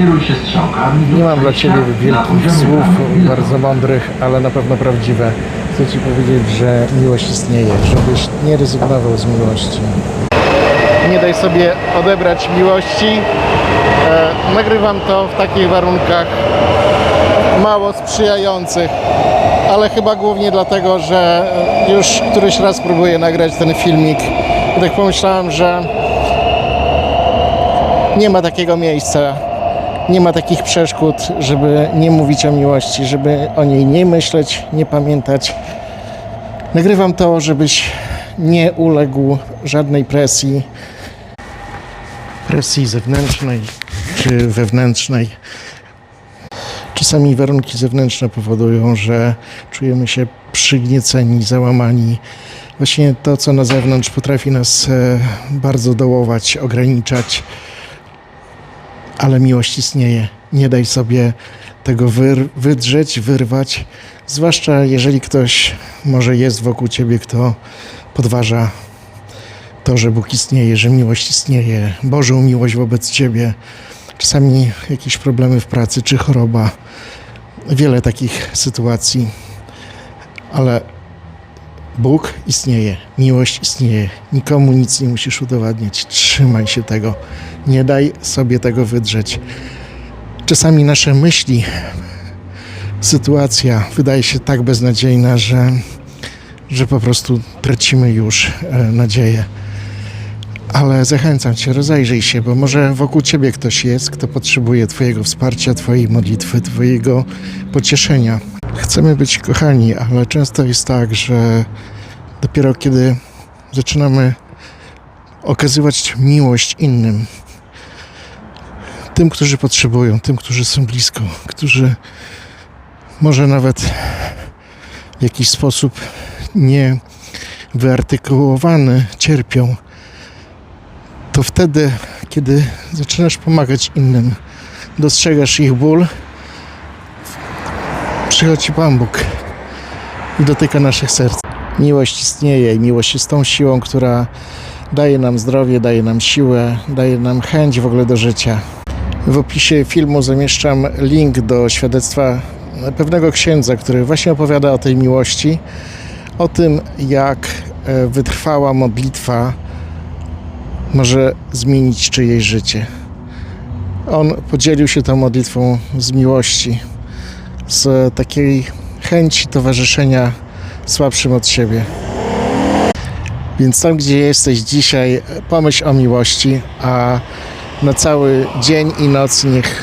Kieruj się strzałkami do Nie mam dla Ciebie wielkich słów, bardzo mądrych, ale na pewno prawdziwe. Chcę Ci powiedzieć, że miłość istnieje, żebyś nie rezygnował z miłości. Nie daj sobie odebrać miłości. E, nagrywam to w takich warunkach mało sprzyjających, ale chyba głównie dlatego, że już któryś raz próbuję nagrać ten filmik. I tak pomyślałem, że nie ma takiego miejsca, nie ma takich przeszkód, żeby nie mówić o miłości, żeby o niej nie myśleć, nie pamiętać. Nagrywam to, żebyś nie uległ żadnej presji, presji zewnętrznej czy wewnętrznej. Czasami warunki zewnętrzne powodują, że czujemy się przygnieceni, załamani. Właśnie to, co na zewnątrz potrafi nas e, bardzo dołować, ograniczać ale miłość istnieje. Nie daj sobie tego wyr- wydrzeć, wyrwać, zwłaszcza jeżeli ktoś może jest wokół ciebie, kto podważa to, że Bóg istnieje, że miłość istnieje, Bożą miłość wobec ciebie. Czasami jakieś problemy w pracy czy choroba. Wiele takich sytuacji, ale Bóg istnieje, miłość istnieje. Nikomu nic nie musisz udowadniać. Trzymaj się tego. Nie daj sobie tego wydrzeć. Czasami nasze myśli, sytuacja wydaje się tak beznadziejna, że, że po prostu tracimy już e, nadzieję. Ale zachęcam Cię, rozejrzyj się, bo może wokół Ciebie ktoś jest, kto potrzebuje Twojego wsparcia, Twojej modlitwy, Twojego pocieszenia. Chcemy być kochani, ale często jest tak, że dopiero kiedy zaczynamy okazywać miłość innym, tym, którzy potrzebują, tym, którzy są blisko, którzy może nawet w jakiś sposób nie wyartykułowany cierpią, to wtedy, kiedy zaczynasz pomagać innym, dostrzegasz ich ból, przychodzi Pan Bóg i dotyka naszych serc. Miłość istnieje i miłość jest tą siłą, która daje nam zdrowie, daje nam siłę, daje nam chęć w ogóle do życia. W opisie filmu zamieszczam link do świadectwa pewnego księdza, który właśnie opowiada o tej miłości, o tym, jak e, wytrwała modlitwa może zmienić czyjeś życie. On podzielił się tą modlitwą z miłości, z takiej chęci towarzyszenia słabszym od siebie. Więc tam, gdzie jesteś dzisiaj, pomyśl o miłości, a na cały dzień i noc niech